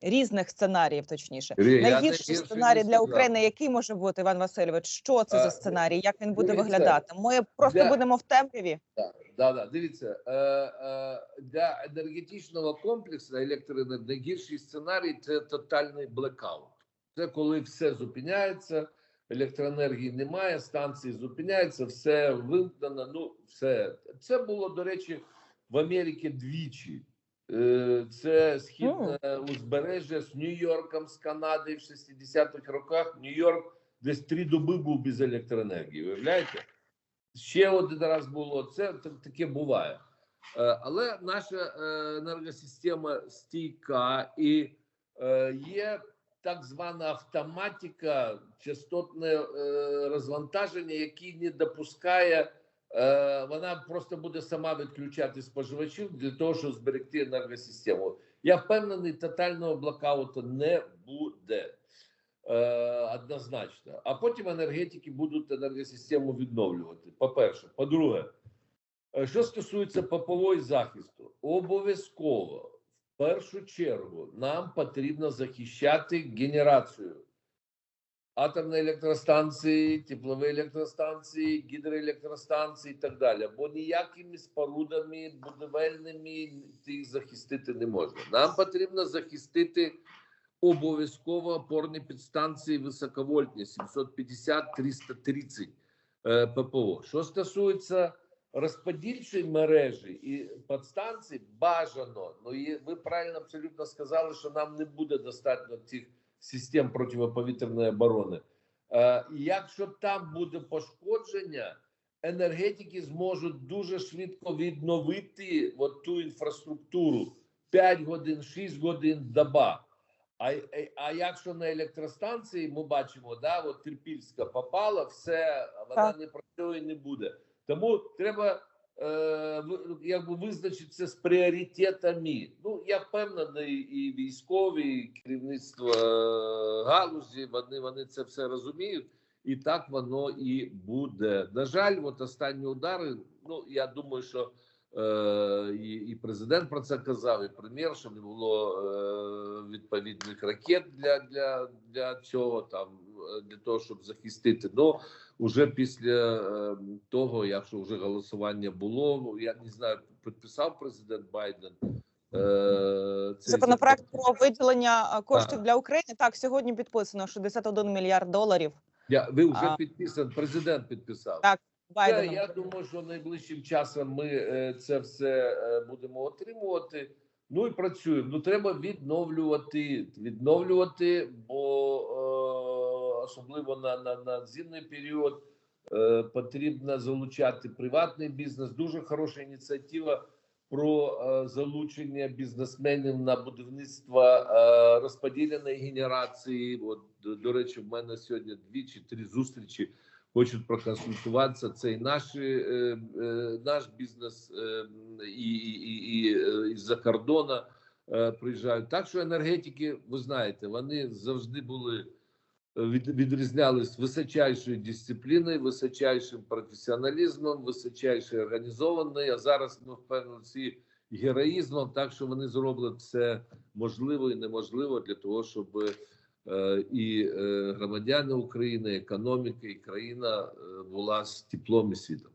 різних сценаріїв, точніше. Рі- Найгірший найгірший сценарій для. України, який може бути Іван Васильович? Що це А, за сценарій? Як він буде дивіться, виглядати? Ми просто для- будемо в темряві. Так, да, да. Дивіться, е, е, для енергетичного комплексу електроенергії найгірший сценарій це тотальний блекаут. Це коли все зупиняється, електроенергії немає, станції зупиняються, все вимкнено. Ну, все. Це було, до речі, в Америці двічі. Е, Це східне узбережжя з Нью-Йорком, з Канадою в 60-х роках. Нью-Йорк десь три доби був без електроенергії. Виявляєте? Ще один раз було. Це та- таке буває. Е, Але наша е, енергосистема стійка і є так звана автоматика, частотне розвантаження, яке не допускає. Е, Вона просто буде сама відключати споживачів для того, щоб зберегти енергосистему. Я впевнений, тотального блокауту не буде. Е, однозначно. А потім енергетики будуть енергосистему відновлювати. По-перше, по-друге, е, що стосується попової захисту, обов'язково в першу чергу нам потрібно захищати генерацію атомної електростанції, теплові електростанції, гідроелектростанції і так далі. Бо ніякими спорудами будівельними їх захистити не можна. Нам потрібно захистити обов'язково опорні підстанції високовольтні 750-330 е, ППО. Що стосується розподільчої мережі і підстанцій, бажано. Ну ви правильно абсолютно сказали, що нам не буде достатньо цих систем протиповітряної оборони. Е, якщо там буде пошкодження, енергетики зможуть дуже швидко відновити от ту інфраструктуру 5 годин, 6 годин доба. А, а, а якщо на електростанції ми бачимо, да, от Трипільська попала, все вона не працює, не буде. Тому треба е, якби визначитися з пріоритетами. Ну я впевнений, і військові, і керівництво е, галузі, вони, вони це все розуміють, і так воно і буде. На жаль, от останні удари. Ну я думаю, що е, і, і президент про це казав, і прем'єр, що не було е, відповідних ракет для, для, для цього, там е, для того, щоб захистити. Ну уже після е, того, якщо вже голосування було, ну, я не знаю, підписав президент Байден. Е, Законопроект про виділення е, коштів Так. для України. Так, сьогодні підписано 61 мільярд доларів Я, ви вже А. підписан, президент підписав. Так, Це, Байденом. я думаю, що найближчим часом ми е, це все е, будемо отримувати. Ну і працюємо. Ну треба відновлювати, відновлювати, бо е, особливо на, на, на зимний період е, потрібно залучати приватний бізнес. Дуже хороша ініціатива про е, залучення бізнесменів на будівництво е, розподіленої генерації. От до, речі, в мене сьогодні дві чи три зустрічі хочуть проконсультуватися. Це і наші, е, е, наш бізнес, е, і, і, і, і, із-за кордону е, приїжджають. Так що енергетики, ви знаєте, вони завжди були відрізнялись височайшою дисципліною, височайшим професіоналізмом, височайшою організованою. А зараз ми впевнені героїзмом, так що вони зроблять все можливе і неможливо для того, щоб е, і е, громадяни України, економіка і країна е, була з теплом і світом.